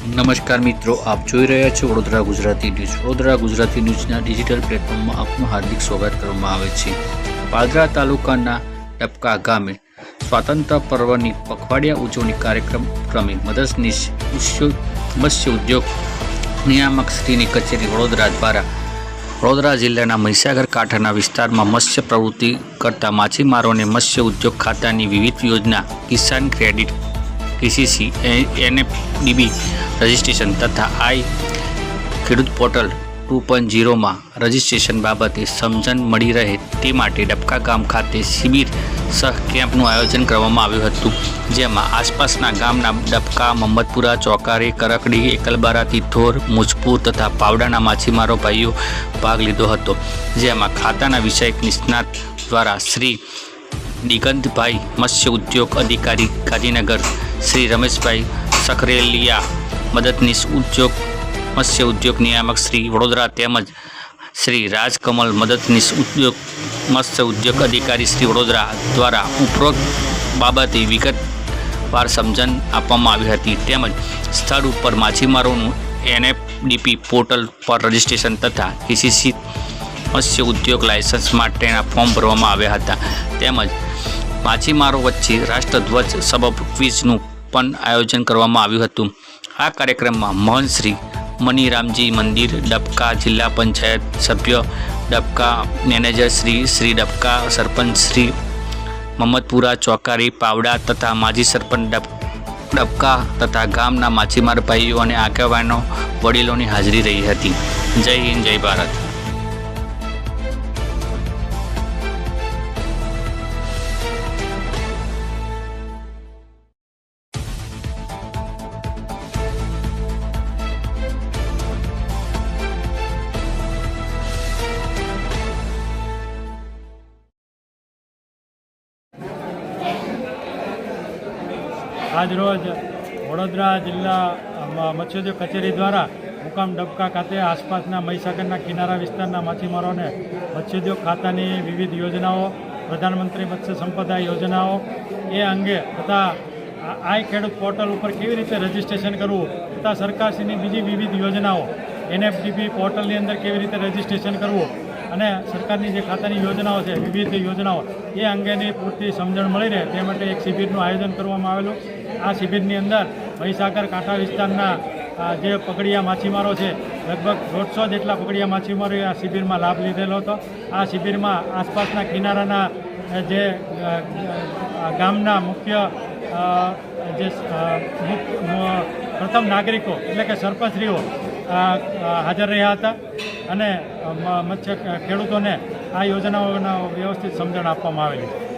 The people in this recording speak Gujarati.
નમસ્કાર મિત્રો, આપ જોઈ રહ્યા છો વડોદરા ગુજરાતી ન્યૂઝ. વડોદરા ગુજરાતી ન્યૂઝના ડિજિટલ પ્લેટફોર્મમાં આપનું હાર્દિક સ્વાગત કરવામાં આવે છે. પાદરા તાલુકાના ડબકા ગામે સ્વાતંત્ર્ય પર્વની પખવાડિયા ઉજવણી કાર્યક્રમ ક્રમે મદદનીશ મત્સ્ય ઉદ્યોગ નિયામક શ્રીની કચેરી વડોદરા દ્વારા વડોદરા જિલ્લાના મહીસાગર કાંઠાના વિસ્તારમાં મત્સ્ય પ્રવૃત્તિ કરતા માછીમારોને મત્સ્ય ઉદ્યોગ ખાતાની વિવિધ યોજના Kisan credit, KCC NFDB registration તથા I Khedut portal two point ઝીરોમાં registration બાબતે સમજણ મળી રહે તે માટે ડબકા ગામ ખાતે શિબિર સહ કેમ્પનું આયોજન કરવામાં આવ્યું હતું, જેમાં આસપાસના ગામના ડબકા, મમ્મદપુરા, ચોકારી, કરકડી એકલબારા તિથોર મુજપુર તથા પાવડાના માછીમારો ભાઈઓ ભાગ લીધો હતો, જેમાં ખાતાના વિષયક નિષ્ણાત દ્વારા શ્રી દિગંતભાઈ મત્સ્ય ઉદ્યોગ અધિકારી ગાંધીનગર, શ્રી રમેશભાઈ સખરેલિયા મદદનીશ ઉદ્યોગ, મત્સ્ય ઉદ્યોગ નિયામક શ્રી વડોદરા તેમજ શ્રી રાજકમલ મદદનીશ ઉદ્યોગ, મત્સ્ય ઉદ્યોગ અધિકારી શ્રી વડોદરા દ્વારા ઉપરોક્ત બાબતે વિગતવાર સમજણ આપવામાં આવી હતી. તેમજ સ્થળ ઉપર માછીમારોનું એનએફડીપી પોર્ટલ પર રજિસ્ટ્રેશન તથા કેસીસી મત્સ્ય ઉદ્યોગ લાયસન્સ માટેના ફોર્મ ભરવામાં આવ્યા હતા. તેમજ માછીમારો વચ્ચે રાષ્ટ્રધ્વજ સબબ ક્વિઝનું પણ આયોજન કરવામાં આવ્યું હતું. આ કાર્યક્રમમાં મોહનશ્રી શ્રી મનીરામજી મંદિર, ડબકા જિલ્લા પંચાયત સભ્ય, ડબકા મેનેજર શ્રી શ્રી ડબકા સરપંચ શ્રી મહમ્મદપુરા ચોકારી, પાવડા તથા માજી સરપંચ ડબ, ડબકા તથા ગામના માછીમાર ભાઈઓ અને આગેવાનો વડીલોની હાજરી રહી હતી. જય હિન્દ, જય ભારત. આજરોજ વડોદરા જિલ્લા મત્સ્યોદ્યોગ કચેરી દ્વારા મુકામ ડબકા ખાતે આસપાસના મહીસાગરના કિનારા વિસ્તારના માછીમારોને મત્સ્યોદ્યોગ ખાતાની વિવિધ યોજનાઓ, પ્રધાનમંત્રી મત્સ્ય સંપદા યોજનાઓ એ અંગે તથા આઈ ખેડૂત પોર્ટલ ઉપર કેવી રીતે રજિસ્ટ્રેશન કરવું તથા સરકારશ્રીની બીજી વિવિધ યોજનાઓ, એનએફડીપી પોર્ટલની અંદર કેવી રીતે રજિસ્ટ્રેશન કરવું અને સરકારની જે ખાતાની યોજનાઓ છે, વિવિધ યોજનાઓ, એ અંગેની પૂરતી સમજણ મળી રહે તે માટે એક શિબિરનું આયોજન કરવામાં આવેલું. આ શિબિરની અંદર મહીસાગર કાંઠા વિસ્તારના જે પકડિયા માછીમારો છે, લગભગ દોઢસો જેટલા પકડિયા માછીમારોએ આ શિબિરમાં લાભ લીધેલો હતો. આ શિબિરમાં આસપાસના કિનારાના જે ગામના મુખ્ય જે પ્રથમ નાગરિકો એટલે કે સરપંચશ્રીઓ હાજર રહ્યા હતા. અને મત્સ્ય ખેડૂતોને આ યોજનાઓના વ્યવસ્થિત સમજણ આપવામાં આવેલી.